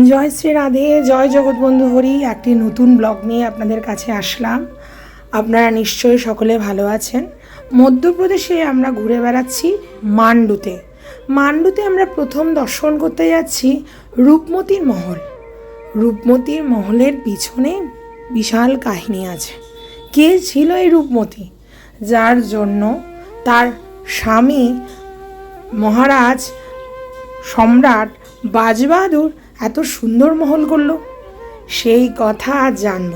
জয় শ্রী রাধে, জয় জগৎবন্ধু হরি, একটি নতুন ব্লগ নিয়ে আপনাদের কাছে আসলাম। আপনারা নিশ্চয়ই সকলে ভালো আছেন। মধ্যপ্রদেশে আমরা ঘুরে বেড়াচ্ছি মান্ডুতে। মান্ডুতে আমরা প্রথম দর্শন করতে যাচ্ছি রূপমতির মহল। রূপমতির মহলের পিছনে বিশাল কাহিনী আছে। কে ছিল এই রূপমতি? যার জন্য তার স্বামী মহারাজ সম্রাট বাজবাহাদুর এত সুন্দর মহল করল? সেই কথা আজ জানব।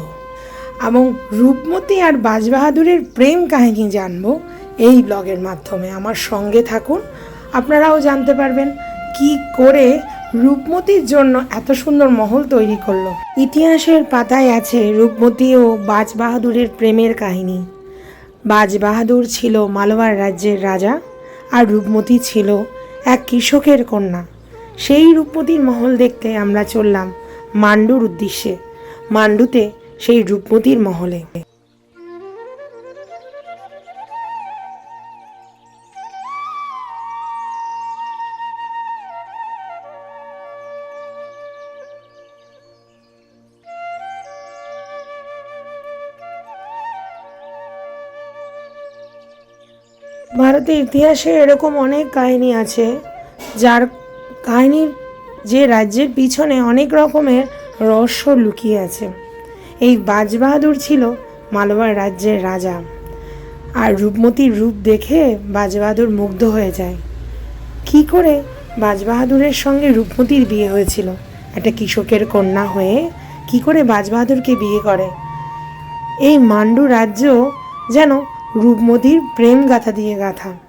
এবং রূপমতি আর বাজবাহাদুরের প্রেম কাহিনী জানব এই ব্লগের মাধ্যমে। আমার সঙ্গে থাকুন, আপনারাও জানতে পারবেন কি করে রূপমতির জন্য এত সুন্দর মহল তৈরি করল। ইতিহাসের পাতায় আছে রূপমতি ও বাজবাহাদুরের প্রেমের কাহিনী। বাজবাহাদুর ছিল মালবার রাজ্যের রাজা আর রূপমতি ছিল এক কৃষকের কন্যা। সেই রূপমতির মহল দেখতে আমরা চললাম মান্ডুর উদ্দেশ্যে, মান্ডুতে সেই রূপমতির মহলে। ভারতের ইতিহাসে এরকম অনেক কাহিনী আছে, যার কাহিনীর যে রাজ্যের পিছনে অনেক রকমের রহস্য লুকিয়ে আছে। এই বাজবাহাদুর ছিল মালবার রাজ্যের রাজা। আর রূপমতির রূপ দেখে বাজবাহাদুর মুগ্ধ হয়ে যায়। কি করে বাজবাহাদুরের সঙ্গে রূপমতির বিয়ে হয়েছিল? একটা কৃষকের কন্যা হয়ে কি করে বাজবাহাদুরকে বিয়ে করে? এই মান্ডু রাজ্য যেন রূপমতির প্রেম গাথা দিয়ে গাথা।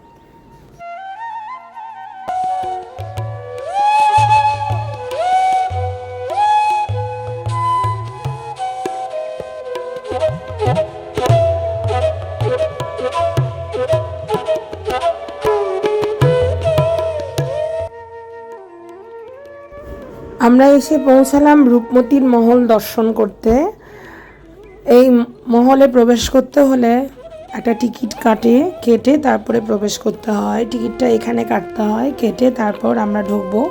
আমরা এসে পৌঁছালাম রূপমতির মহল দর্শন করতে। এই মহলে প্রবেশ করতে হলে একটা টিকিট কাটে, কেটে তারপরে প্রবেশ করতে হয়। টিকিটটা এখানে কাটতে হয়, কেটে তারপর আমরা ঢুকবো।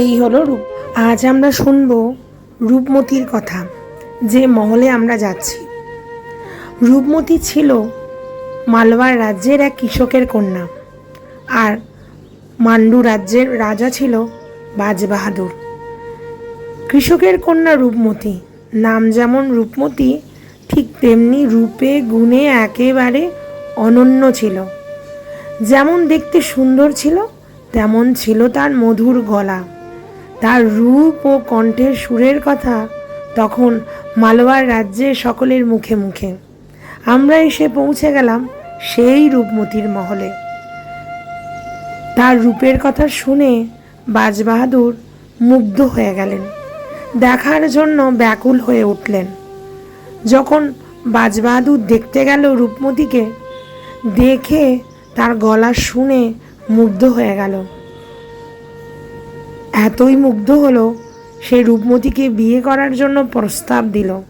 এই হলো রূপ। আজ আমরা শুনব রূপমতির কথা, যে মহলে আমরা যাচ্ছি। রূপমতি ছিল মালবার রাজ্যের এক কৃষকের কন্যা, আর মান্ডু রাজ্যের রাজা ছিল বাজবাহাদুর কৃষকের কন্যা রূপমতী, নাম যেমন রূপমতী, ঠিক তেমনি রূপে, গুণে একেবারে অনন্য ছিল। যেমন দেখতে সুন্দর ছিল, তেমন ছিল তার মধুর গলা। তার রূপ ও কণ্ঠের সুরের কথা তখন মালবার রাজ্যের সকলের মুখে মুখে। আমরা এসে পৌঁছে গেলাম সেই রূপমতির মহলে। তার রূপের কথা শুনে বাজবাহাদুর মুগ্ধ হয়ে গেলেন। দেখার জন্য ব্যাকুল হয়ে উঠলেন। যখন বাজবাহাদুর দেখতে গেল রূপমতিকে, দেখে তার গলা শুনে মুগ্ধ হয়ে গেল। এতই মুগ্ধ হলো, সে রূপমতিকে বিয়ে করার জন্য প্রস্তাব দিল।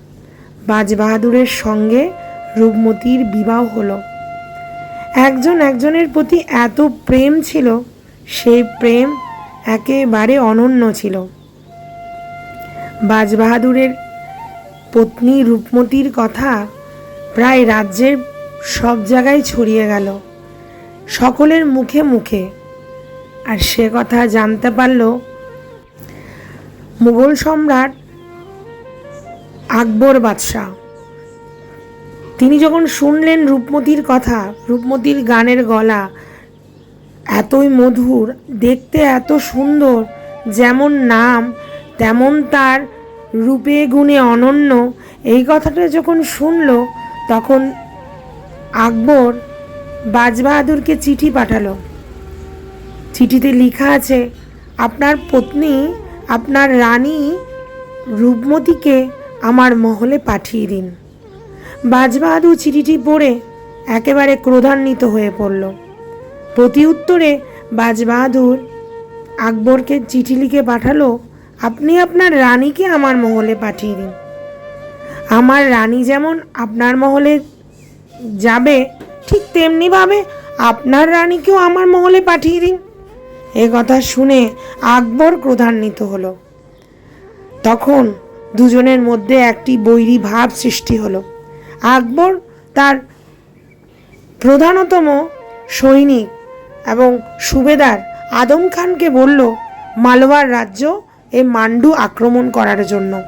বাজবাহাদুরের সঙ্গে রূপমতির বিবাহ হলো। একজন একজনের প্রতি এত প্রেম ছিল সেই প্রেম একেবারে অনন্য ছিল। বাজবাহাদুরের পত্নী রূপমতির কথা প্রায় রাজ্যের সব জায়গায় ছড়িয়ে গেল, সকলের মুখে মুখে। আর সে কথা জানতে পারল, মুঘল সম্রাট আকবর বাদশাহ। তিনি যখন শুনলেন রূপমতির কথা, রূপমতির গানের গলা এতই মধুর, দেখতে এত সুন্দর, যেমন নাম, তেমন তার রূপে গুণে অনন্য। এই কথাটা যখন শুনল, তখন আকবর বাজবাহাদুরকে চিঠি পাঠালো। চিঠিতে লেখা আছে, আপনার পত্নী, আপনার রানী রূপমতিকে আমার মহলে পাঠিয়ে দিন। বাজবাহাদুর চিঠিটি পড়ে একেবারে ক্রোধান্বিত হয়ে পড়ল। প্রতি উত্তরে বাজবাহাদুর আকবরকে চিঠি লিখে পাঠালো, আপনি আপনার রানীকে আমার মহলে পাঠিয়ে দিন। আমার রানী যেমন আপনার মহলে যাবে, ঠিক তেমনিভাবে আপনার রানীকেও আমার মহলে পাঠিয়ে দিন। এ কথা শুনে আকবর ক্রোধান্বিত হলো। তখন দুজনের মধ্যে একটি বৈরী ভাব সৃষ্টি হলো। আকবর তার প্রধানতম সৈনিক এবং সুবেদার আদম খানকে বলল মালওয়ার রাজ্য এ মান্ডু আক্রমণ করার জন্য।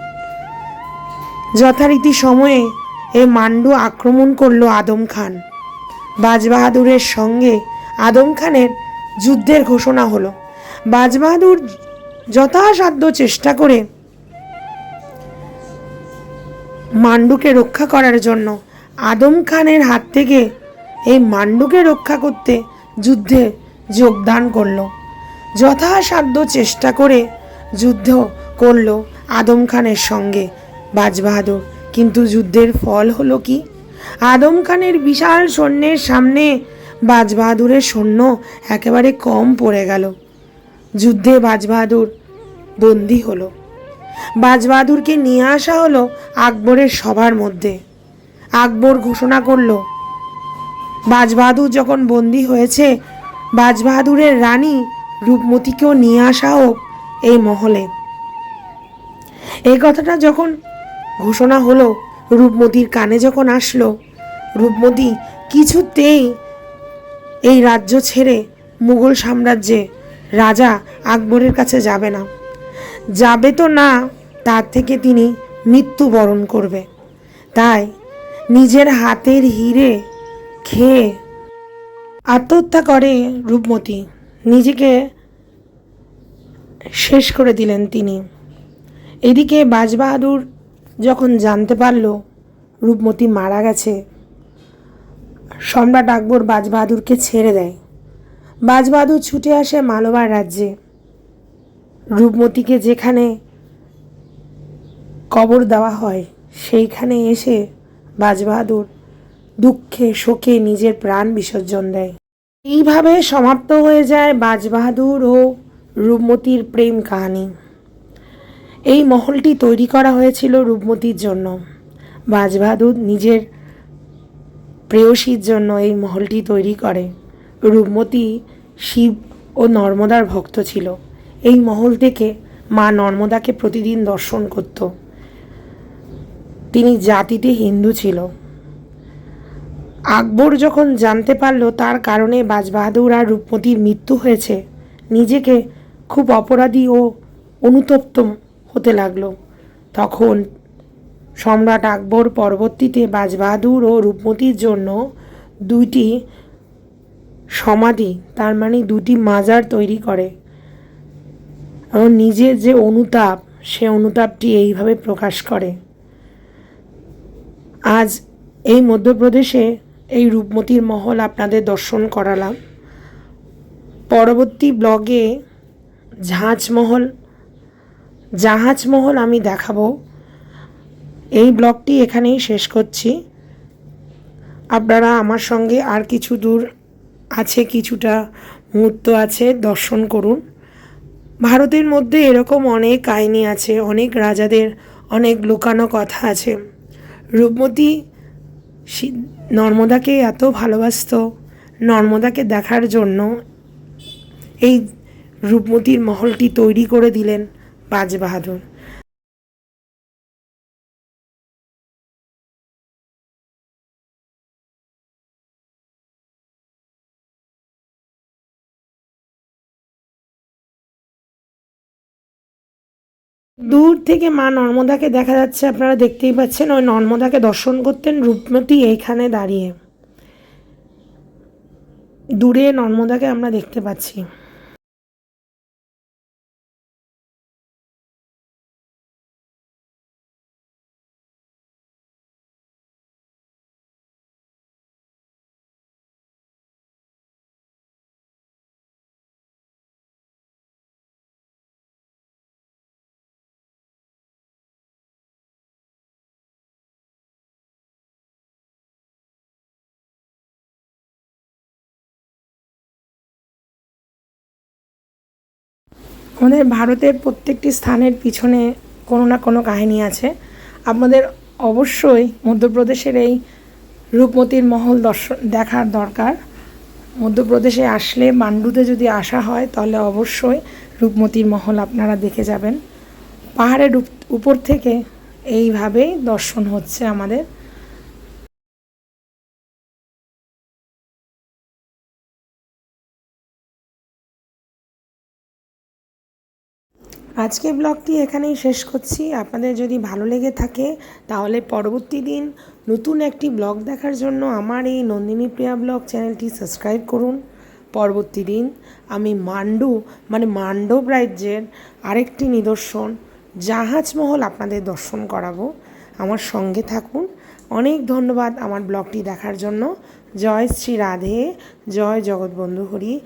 যথারীতি সময়ে এ মান্ডু আক্রমণ করল আদম খান। বাজবাহাদুরের সঙ্গে আদম খানের যুদ্ধের ঘোষণা হলো। বাজবাহাদুর যথাসাধ্য চেষ্টা করে মান্ডুকে রক্ষা করার জন্য আদম খানের হাত থেকে এই মান্ডুকে রক্ষা করতে যুদ্ধে যোগদান করল। যথাসাধ্য চেষ্টা করে যুদ্ধ করল আদম খানের সঙ্গে। বাজবাহাদুর, কিন্তু যুদ্ধের ফল হলো কি? আদম খানের বিশাল সৈন্যের সামনে বাজবাহাদুরের সৈন্য একেবারে কম পড়ে গেল। যুদ্ধে বাজবাহাদুর বন্দী হলো। বাজবাহাদুরকে নিয়ে আসা হলো আকবরের সভার মধ্যে। আকবর ঘোষণা করল বাজবাহাদুর যখন বন্দী হয়েছে, বাজবাহাদুরের রানী রূপমতিকেও নিয়ে আসা হোক এই মহলে। এই কথাটা যখন ঘোষণা হলো, রূপমতির কানে যখন আসলো, রূপমতি কিছুতেই এই রাজ্য ছেড়ে মুঘল সাম্রাজ্যে রাজা আকবরের কাছে যাবে না। যাবে তো না, তার থেকে তিনি মৃত্যুবরণ করবে। তাই নিজের হাতের হিরে খেয়ে আত্মহত্যা করে রূপমতী। নিজেকে শেষ করে দিলেন তিনি। এদিকে বাজবাহাদুর যখন জানতে পারল রূপমতী মারা গেছে, সম্রাট আকবর বাজবাহাদুরকে ছেড়ে দেয়। বাজবাহাদুর ছুটে আসে মালবার রাজ্যে। রূপমতীকে যেখানে কবর দেওয়া হয়, সেইখানে এসে বাজবাহাদুর দুঃখে, শোকে নিজের প্রাণ বিসর্জন দেয়। এইভাবে সমাপ্ত হয়ে যায় বাজবাহাদুর ও রূপমতির প্রেম কাহিনী। এই মহলটি তৈরি করা হয়েছিল রূপমতির জন্য। বাজবাহাদুর নিজের প্রেয়সীর জন্য এই মহলটি তৈরি করে। রূপমতি, শিব ও নর্মদার ভক্ত ছিল। এই মহল থেকে মা নর্মদাকে প্রতিদিন দর্শন করত। তিনি জাতিতে হিন্দু ছিল। আকবর যখন জানতে পারল তার কারণে বাজবাহাদুর আর রূপমতির মৃত্যু হয়েছে, নিজেকে খুব অপরাধী ও অনুতপ্ত হতে লাগল। তখন সম্রাট আকবর পরবর্তীতে বাজবাহাদুর ও রূপমতির জন্য দুইটি সমাধি, তার মানে দুটি মাজার তৈরি করে। এবং নিজের যে অনুতাপ, সে অনুতাপটি এইভাবে প্রকাশ করে। আজ এই মধ্যপ্রদেশে এই রূপমতির মহল আপনাদের দর্শন করালাম। পরবর্তী ব্লগে ঝাঁচমহল জাহাজমহল আমি দেখাবো। এই ব্লগটি এখানেই শেষ করছি। আপনারা আমার সঙ্গে আর কিছু দূর আছে, কিছুটা মুহূর্ত আছে, দর্শন করুন। ভারতের মধ্যে এরকম অনেক কাহিনী আছে, অনেক রাজাদের অনেক লুকানো কথা আছে। রূপমতি নর্মদাকে এত ভালোবাসত নর্মদাকে দেখার জন্য এই রূপমতির মহলটি তৈরি করে দিলেন বাজবাহাদুর। দূর থেকে মা নর্মদাকে দেখা যাচ্ছে, আপনারা দেখতেই পাচ্ছেন, ওই নর্মদাকে দর্শন করতেন রূপমতি এইখানে দাঁড়িয়ে। দূরে নর্মদাকে আমরা দেখতে পাচ্ছি। আমাদের ভারতের প্রত্যেকটি স্থানের পিছনে কোনো না কোনো কাহিনী আছে। আপনাদের অবশ্যই মধ্যপ্রদেশের এই রূপমতির মহল দর্শন, দেখার দরকার। মধ্যপ্রদেশে আসলে মান্ডুতে যদি আসা হয়, তাহলে অবশ্যই রূপমতির মহল আপনারা দেখে যাবেন। পাহাড়ের উপর থেকে এইভাবেই দর্শন হচ্ছে আমাদের। আজকে ব্লগটি এখানেই শেষ করছি। আপনাদের যদি ভালো লেগে থাকে, তাহলে পরবর্তী দিন নতুন একটি ব্লগ দেখার জন্য আমার এই নন্দিনী প্রিয়া ব্লগ চ্যানেলটি সাবস্ক্রাইব করুন। পরবর্তী দিন আমি মান্ডু মানে মান্ডব রাজ্যের আরেকটি নিদর্শন, জাহাজমহল আপনাদের দর্শন করাবো। আমার সঙ্গে থাকুন। অনেক ধন্যবাদ আমার ব্লগটি দেখার জন্য। জয় শ্রী রাধে, জয় জগৎবন্ধু হরি।